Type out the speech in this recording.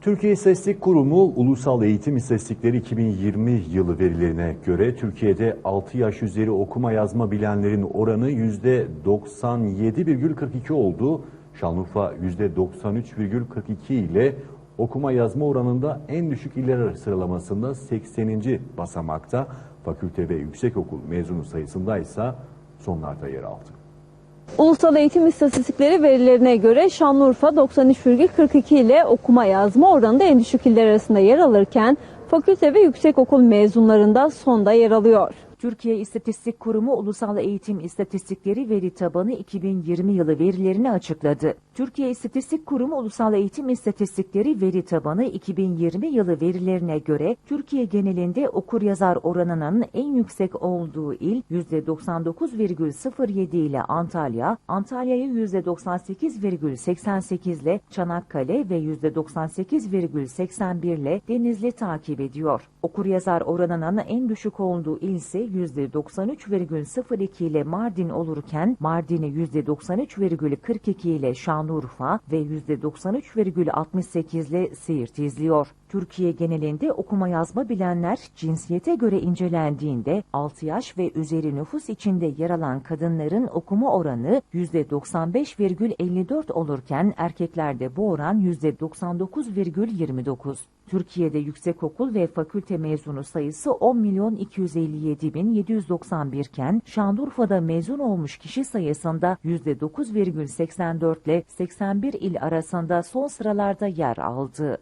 Türkiye İstatistik Kurumu Ulusal Eğitim İstatistikleri 2020 yılı verilerine göre Türkiye'de 6 yaş üzeri okuma yazma bilenlerin oranı %97,42 oldu. Şanlıurfa %93,42 ile okuma yazma oranında en düşük iller sıralamasında 80. basamakta. Fakülte ve yüksekokul mezunu sayısında ise sonlarda yer aldı. Ulusal Eğitim İstatistikleri verilerine göre Şanlıurfa 93,42 ile okuma yazma oranında en düşük iller arasında yer alırken fakülte ve yüksekokul mezunlarında sonda yer alıyor. Türkiye İstatistik Kurumu Ulusal Eğitim İstatistikleri Veri Tabanı 2020 yılı verilerini açıkladı. Türkiye İstatistik Kurumu Ulusal Eğitim İstatistikleri Veri Tabanı 2020 yılı verilerine göre Türkiye genelinde okur yazar oranının en yüksek olduğu il %99,07 ile Antalya, Antalya'yı %98,88 ile Çanakkale ve %98,81 ile Denizli takip ediyor. Okur yazar oranının en düşük olduğu il ise %93,02 ile Mardin olurken Mardin'i %93,42 ile Şanlıurfa ve %93,68 ile Siirt izliyor. Türkiye genelinde okuma yazma bilenler cinsiyete göre incelendiğinde 6 yaş ve üzeri nüfus içinde yer alan kadınların okuma oranı %95,54 olurken erkeklerde bu oran %99,29. Türkiye'de yüksekokul ve fakülte mezunu sayısı 10 milyon 257 bin 791 iken Şanlıurfa'da mezun olmuş kişi sayısında %9,84 ile 81 il arasında son sıralarda yer aldı.